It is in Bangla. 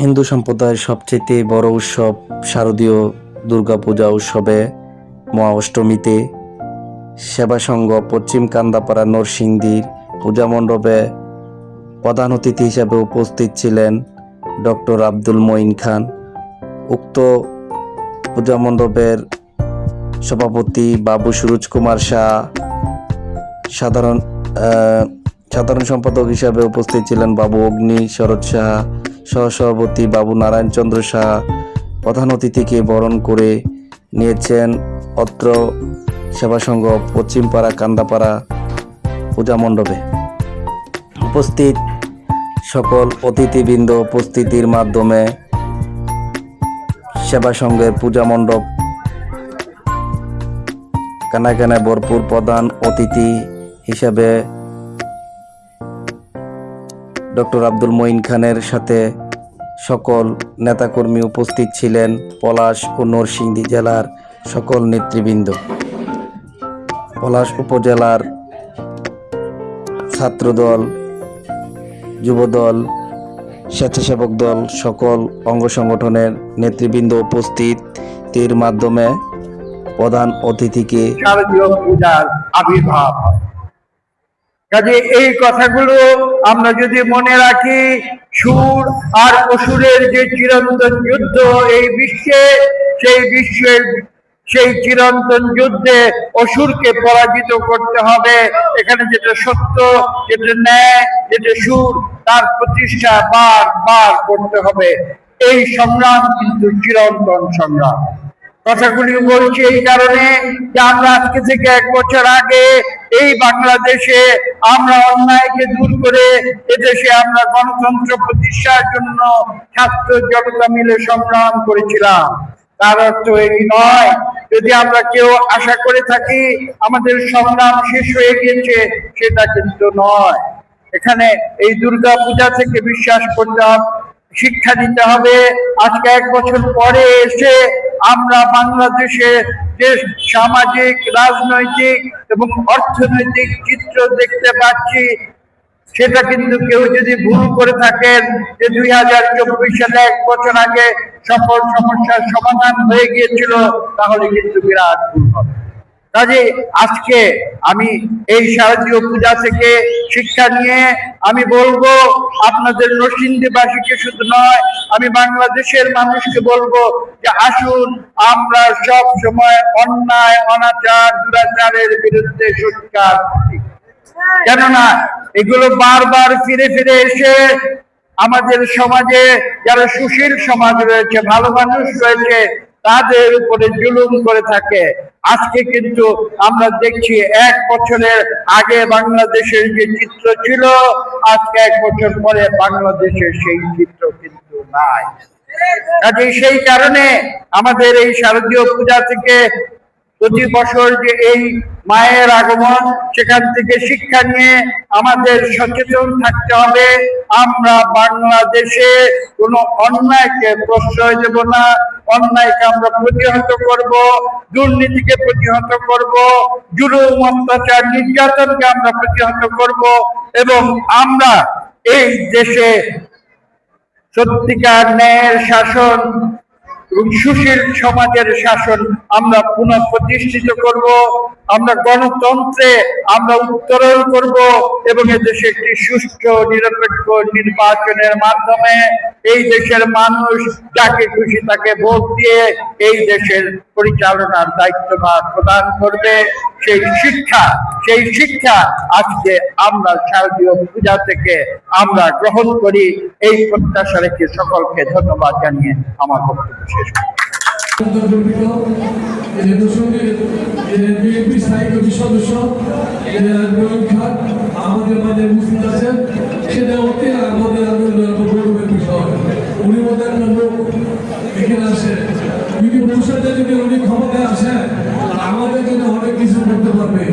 হিন্দু সম্প্রদায়ের সবচেয়ে বড় উৎসব শারদীয় দুর্গাপূজা উৎসবে মহা অষ্টমীতে সেবা সংঘ পশ্চিম কান্দাপাড়া নরসিংদীর পূজা মণ্ডপে প্রধান অতিথি হিসাবে উপস্থিত ছিলেন ডক্টর আব্দুল মঈন খান। উক্ত পূজা মণ্ডপের সভাপতি বাবু সুরজ কুমার শাহ, সাধারণ সাধারণ সম্পাদক হিসাবে উপস্থিত ছিলেন বাবু অগ্নি, শরৎ শাহ সহসভাপতি বাবু নারায়ণ চন্দ্র শাহ প্রধান অতিথিকে বরণ করে নিয়েছেন অত্র সেবা সংঘ পশ্চিমপাড়া, কান্দাপাড়া পূজা মণ্ডপে। উপস্থিত সকল অতিথিবৃন্দ উপস্থিতির মাধ্যমে সেবা সংঘের পূজা মণ্ডপ কানায় কানায় ভরপুর প্রধান অতিথি হিসাবে ডক্টর আব্দুল মঈন খানের সাথে সকল নেতাকর্মী উপস্থিত ছিলেন পলাশ ও নরসিংদী জেলার সকল নেতৃবৃন্দ। পলাশ উপজেলার ছাত্রদল, যুবদল, স্বেচ্ছাসেবক দল সকল অঙ্গ সংগঠনের নেতৃবৃন্দ উপস্থিত। উপস্থিতির মাধ্যমে প্রধান অতিথিকে আবির্ভাব হয়। কাজে এই কথাগুলো আমরা যদি মনে রাখি, সুর আর অসুরের যে চিরন্তন যুদ্ধ এই বিশ্বে, সেই বিশ্বের সেই চিরন্তন যুদ্ধে অসুরকে পরাজিত করতে হবে। এখানে যেটা সত্য, যেটা ন্যায়, যেটা সুর, তার প্রতিষ্ঠা বার বার করতে হবে। এই সংগ্রাম কিন্তু চিরন্তন সংগ্রাম। কথাগুলি বলছি এই কারণে যে আমরা আজকে থেকে এক বছর আগে এই বাংলাদেশে আমরা অন্যায়কে দূর করে এদেশে আমরা গণতন্ত্র প্রতিষ্ঠার জন্য ছাত্র জনতা মিলে সংগ্রাম করেছিলাম। তার অর্থ এই নয়, যদি আমরা কেউ আশা করে থাকি আমাদের সংগ্রাম শেষ হয়ে গিয়েছে, সেটা কিন্তু নয়। এখানে এই দুর্গা পূজা থেকে বিশ্বাস করতে হবে। শিক্ষা দিতে হবে। আজকে এক বছর পরে এসে আমরা বাংলাদেশে যে সামাজিক, রাজনৈতিক এবং অর্থনৈতিক চিত্র দেখতে পাচ্ছি। সেটা কিন্তু কেউ যদি ভুল করে থাকেন যে দুই হাজার চব্বিশ সালে এক বছর আগে সকল সমস্যার সমাধান হয়ে গিয়েছিল, তাহলে কিন্তু বিরাট ভুল হবে। কাজে আজকে আমি এই শারদীয় পূজা থেকে শিক্ষা নিয়ে আমি বলব, আপনাদের নরসিংদীবাসীকে শুধু নয়, আমি বাংলাদেশের মানুষকে বলব যে আসুন, আমরা সব সময় অন্যায়, অনাচার, দুরাচারের বিরুদ্ধে সৎকার কেননা এগুলো বারবার ফিরে ফিরে এসে আমাদের সমাজে যারা সুশীল সমাজ রয়েছে, ভালো মানুষ রয়েছে তাদের উপরে জুলুম করে থাকে। আজকে কিন্তু আমরা দেখছি এক বছরের আগে বাংলাদেশের যে চিত্র ছিল, আজকে এক বছর পরে বাংলাদেশের সেই চিত্র কিন্তু নাই। কাজে সেই কারণে আমাদের এই শারদীয় পূজা থেকে প্রতি বছর যে এই মায়ের আগমন, সেখান থেকে শিক্ষা নিয়ে আমাদের সচেতন থাকতে হবে। আমরা বাংলাদেশে কোনো অন্যায়কে প্রশ্রয় দেব না, অন্যায়কে আমরা প্রতিহত করব, দুর্নীতিকে প্রতিহত করব, জুলুম, অত্যাচার, নির্যাতনকে আমরা প্রতিহত করব এবং আমরা এই দেশে সত্যিকার ন্যায়ের শাসন এবং সুশীল সমাজের শাসন আমরা পুনঃ প্রতিষ্ঠিত করব, আমরা গণতন্ত্রে আমরা উত্তরণ করব এবং এদেশে একটি সুষ্ঠু, নিরপেক্ষ নির্বাচনের মাধ্যমে এই দেশের মানুষ যাকে খুশি তাকে ভোট দিয়ে এই দেশের পরিচালনার দায়িত্বভার প্রদান করবে। সেই শিক্ষা সেই শিক্ষা আজকে আমরা শারদীয় পূজা থেকে আমরা গ্রহণ করি। এই প্রত্যাশা রেখে সকলকে ধন্যবাদ জানিয়ে আমার বক্তব্য আমাদের মাঝে উপস্থিত আমাদের উনি মধ্যে লোক এখানে আসে যদি ভবিষ্যতে যদি উনি ক্ষমতায় আসেন আমাদের জন্য অনেক কিছু করতে পারবে।